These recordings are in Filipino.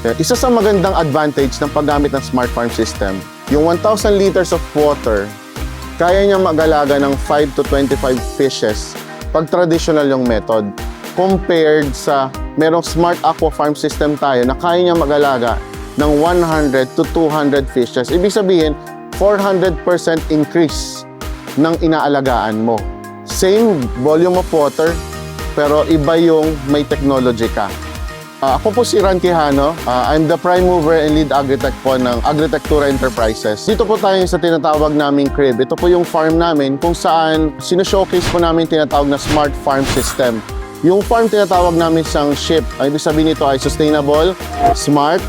Isa sa magandang advantage ng paggamit ng Smart Farm System, yung 1,000 liters of water, kaya niya mag-alaga ng 5 to 25 fishes pag traditional yung method compared sa merong Smart Aqua Farm System tayo na kaya niya mag-alaga ng 100 to 200 fishes. Ibig sabihin, 400% increase ng inaalagaan mo. Same volume of water, pero iba yung may technology ka. Ah, ako po si Ran Quijano. Ah, I'm the prime mover and lead agritech po ng Agritectura Enterprises. Dito po tayo sa tinatawag naming crib. Ito po yung farm namin kung saan sinashowcase po namin tinatawag na Smart Farm System. Yung farm tinatawag namin siyang SHIP. Ang ibig sabihin nito ay sustainable, smart,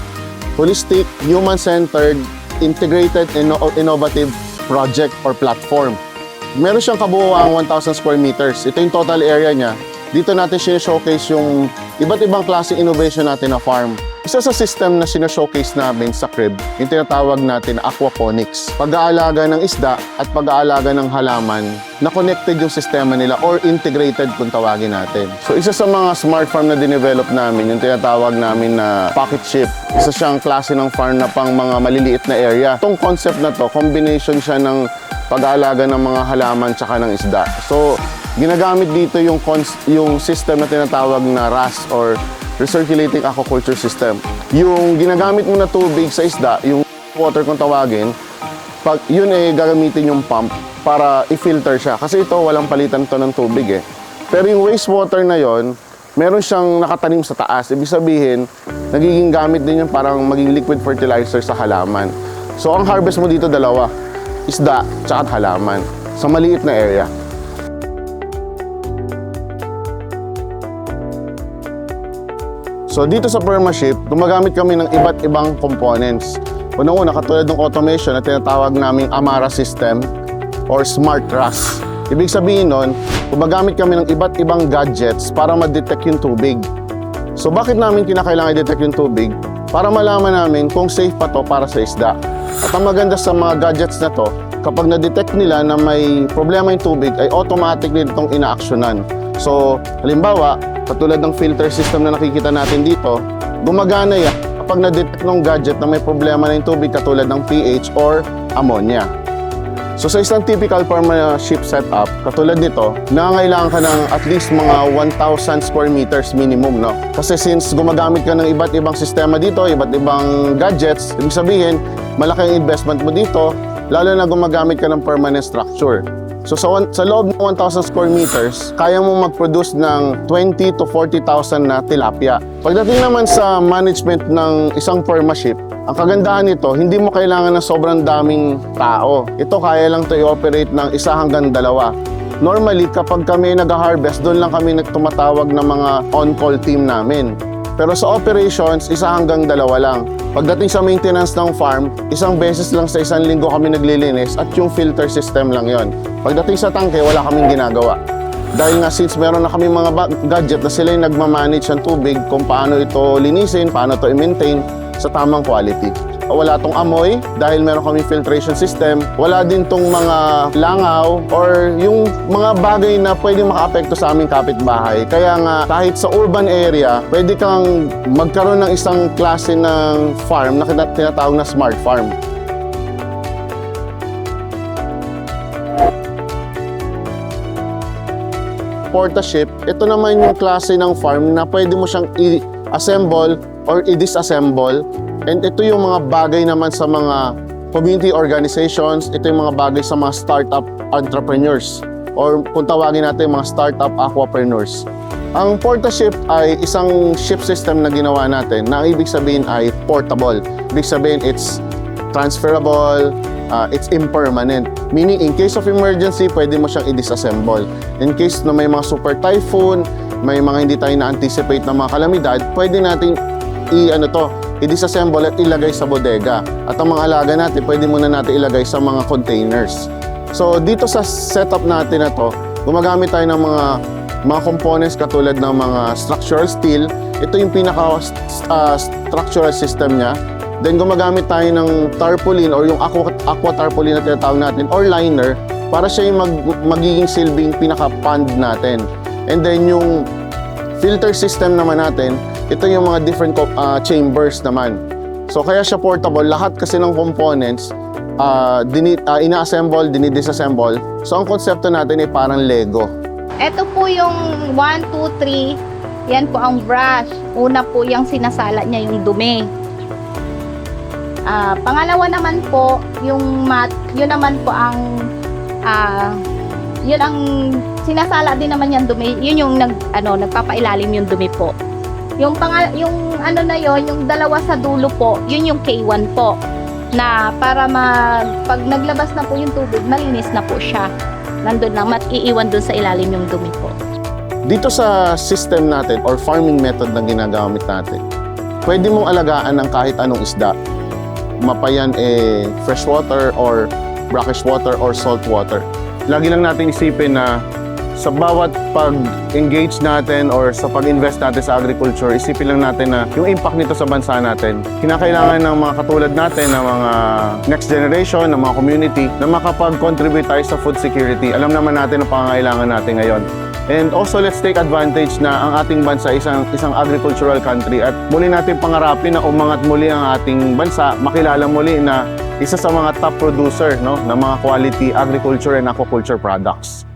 holistic, human-centered, integrated, inno- innovative project or platform. Meron siyang kabuuang 1,000 square meters. Ito yung total area niya. Dito natin showcase yung iba't ibang klaseng innovation natin na farm. Isa sa system na sinashowcase namin sa crib, yung tinatawag natin na aquaponics. Pag-aalaga ng isda at pag-aalaga ng halaman na connected yung sistema nila or integrated kung tawagin natin. So isa sa mga smart farm na dinevelop namin, yung tinatawag namin na pocket ship. Isa siyang klase ng farm na pang mga maliliit na area. Itong concept na to, combination siya ng pag-aalaga ng mga halaman tsaka ng isda. So, ginagamit dito yung yung system na tinatawag na RAS or Recirculating Aquaculture System. Yung ginagamit mo na tubig sa isda, yung water kung tawagin, pag yun eh gagamitin yung pump para i-filter siya. Kasi ito, walang palitan to ng tubig eh. Pero yung wastewater na yon, meron siyang nakatanim sa taas. Ibig sabihin, nagiging gamit din yun parang maging liquid fertilizer sa halaman. So, ang harvest mo dito dalawa, isda, tsaka halaman, sa maliit na area. So dito sa Permaship, gumagamit kami ng iba't ibang components. Unang-una, katulad ng automation na tinatawag naming Amara system or Smart RAS. Ibig sabihin nun, gumagamit kami ng iba't ibang gadgets para ma-detect yung tubig. So bakit namin kinakailangan i-detect yung tubig? Para malaman namin kung safe pa to para sa isda. At ang maganda sa mga gadgets na to, kapag na-detect nila na may problema yung tubig, ay automatic din itong ina-actionan. So, halimbawa, katulad ng filter system na nakikita natin dito, gumagana yan kapag na-detect ng gadget na may problema na yung tubig katulad ng pH or ammonia. So sa isang typical ship setup, katulad nito, nangangailangan ka ng at least mga 1,000 square meters minimum, no? Kasi since gumagamit ka ng iba't ibang sistema dito, iba't ibang gadgets, ibig sabihin, malaki ang investment mo dito, lalo na gumagamit ka ng permanent structure. So sa, sa loob ng 1,000 square meters, kaya mo mag-produce ng 20 to 40,000 na tilapia. Pagdating naman sa management ng isang permaship, ang kagandahan nito, hindi mo kailangan ng sobrang daming tao. Ito kaya lang to i-operate ng isa hanggang dalawa. Normally, kapag kami nag-harvest, doon lang kami nagtumatawag ng mga on-call team namin. Pero sa operations, isa hanggang dalawa lang. Pagdating sa maintenance ng farm, isang beses lang sa isang linggo kami naglilinis at yung filter system lang yon. Pagdating sa tangke, wala kaming ginagawa. Dahil nga since meron na kami mga gadget na sila yung nagmamanage ng tubig kung paano ito linisin, paano ito i-maintain sa tamang quality. Wala tong amoy dahil meron kami filtration system. Wala din tong mga langaw or yung mga bagay na pwede makaapekto sa aming kapitbahay. Kaya nga kahit sa urban area, pwede kang magkaroon ng isang klase ng farm na tinatawag na smart farm. Portaship, ito naman yung klase ng farm na pwede mo siyang i-assemble or i-disassemble. And ito yung mga bagay naman sa mga community organizations, ito yung mga bagay sa mga startup entrepreneurs or kung tawagin natin mga startup aquapreneurs. Ang Portaship ay isang ship system na ginawa natin na ibig sabihin ay portable. Ibig sabihin it's transferable, uh, it's impermanent. Meaning, in case of emergency, pwede mo siyang i-disassemble. In case na may mga super typhoon, may mga hindi tayo na-anticipate na mga kalamidad, pwede natin i ano to, i-disassemble at ilagay sa bodega. At ang mga alaga natin, pwede muna natin ilagay sa mga containers. So dito sa setup natin na to, gumagamit tayo ng mga mga components katulad ng mga structural steel. Ito yung pinaka uh, structural system niya. Then gumagamit tayo ng tarpaulin or yung aqua, aqua tarpaulin na tinatawag natin or liner para siya yung mag, magiging silbing pinaka-pond natin. And then yung filter system naman natin, ito yung mga different ah, chambers naman. So kaya siya portable, lahat kasi ng components ah, dini, ah, ina-assemble, dinidisassemble. So ang konsepto natin ay parang Lego. Ito po yung 1, 2, 3. Yan po ang brush. Una po yung sinasala niya yung dumi. Ah, pangalawa naman po, yung mat, yun naman po ang ah, yun ang sinasala din naman yung dumi. Yun yung nag ano, nagpapailalim yung dumi po. Yung pangal yung ano na yon, yung dalawa sa dulo po, yun yung K1 po na para mag pag naglabas na po yung tubig, malinis na po siya. Nandun lang, mat iiwan dun sa ilalim yung dumi po. Dito sa system natin or farming method na ginagamit natin, pwede mong alagaan ng kahit anong isda. Mapayan eh freshwater or brackish water or salt water. Lagi lang natin isipin na sa bawat pag-engage natin or sa pag-invest natin sa agriculture, isipin lang natin na yung impact nito sa bansa natin, kinakailangan ng mga katulad natin, ng mga next generation, ng mga community, na makapag-contribute tayo sa food security. Alam naman natin ang pangangailangan natin ngayon. And also, let's take advantage na ang ating bansa isang, isang agricultural country at muli natin pangarapin na umangat muli ang ating bansa, makilala muli na isa sa mga top producer no, ng mga quality agriculture and aquaculture products.